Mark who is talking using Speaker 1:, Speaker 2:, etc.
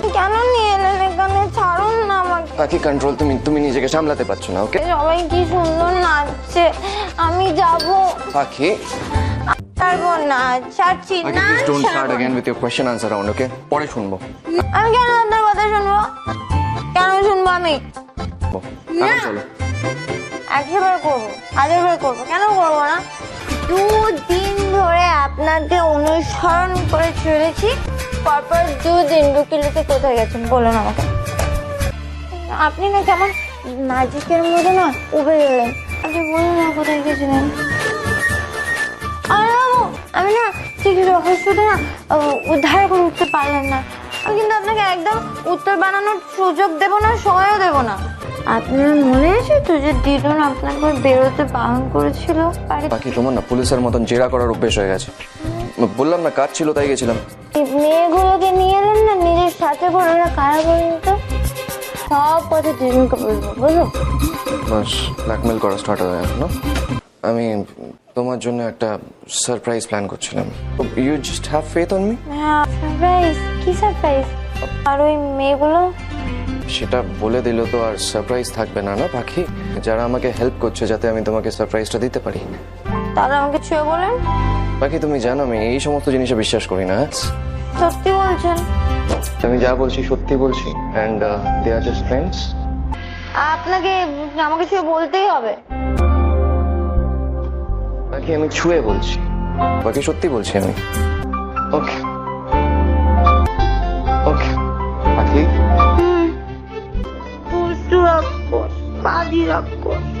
Speaker 1: কেন নিয়ে এলেন এখানে ছাড়ুন না আমাকে
Speaker 2: বাকি কন্ট্রোল তুমি তুমি নিজেকে সামলাতে পারছো না ওকে
Speaker 1: সবাই কি সুন্দর নাচছে আমি যাব
Speaker 2: পাখি
Speaker 1: ছাড়বো না ছাড়ছি
Speaker 2: পাখি
Speaker 1: না
Speaker 2: প্লিজ ডোন্ট স্টার্ট
Speaker 1: ছাড়বো।
Speaker 2: Again with your question answer round okay পরে শুনবো
Speaker 1: আমি কেন আপনার কথা শুনবো কেন শুনবো আমি
Speaker 2: এখন চলো
Speaker 1: একশো বার করবো হাজার বার করবো কেন করবো না দুদিন ধরে আপনাকে অনুসরণ করে চলেছি পরপর দুদিন দুকিলোতে কোথায় গেছেন? বলুন আমাকে। আপনি না কেমন ম্যাজিকের মধ্যে না উবে গেলেন। আপনি বলুন না কোথায় গেছিলেন। আমি না ঠিক রহস্যটা না উদ্ধার করে উঠতে পারলাম না। আমি কিন্তু আপনাকে একদম উত্তর বানানোর সুযোগ দেব না, সময়ও দেব না। আপনার মনে আছে তো যে দিদুন আপনাকে বেরোতে বারণ করেছিল?
Speaker 2: বাকি তোমার না পুলিশের মতন জেরা করার অভ্যেস হয়ে গেছে। বললাম না কাজ ছিল তাই গেছিলাম।
Speaker 1: মেয়েগুলোকে নিয়ে এলেন না নিজের সাথে করে ওরা কারা বলুন তো? সব কথা দিদুনকে বলব
Speaker 2: বাস ব্ল্যাকমেল করা স্টার্ট হয়ে না আমি তোমার জন্য একটা সারপ্রাইজ প্ল্যান করছিলাম। You just have faith on
Speaker 1: me surprise কি সারপ্রাইজ আর ওই মেয়েগুলো?
Speaker 2: সেটা বলে দিল তো আর সারপ্রাইজ থাকবে না না পাখি? যারা আমাকে হেল্প করছে যাতে আমি তোমাকে সারপ্রাইজটা দিতে পারি।
Speaker 1: তাহলে আমাকে ছুঁয়ে বলেন
Speaker 2: বাকি তুমি জানো আমি এই সমস্ত জিনিসে বিশ্বাস করি না
Speaker 1: সত্যি বলছেন?
Speaker 2: আমি যা বলছি সত্যি বলছি and they are just friends
Speaker 1: আপনাকে আমাকে ছুঁয়ে বলতেই হবে।
Speaker 2: বাকি আমি ছুঁয়ে বলছি। বাকি সত্যি বলছি আমি। ওকে ওকে
Speaker 1: দুষ্টু রাক্ষস বাদি রাক্ষস।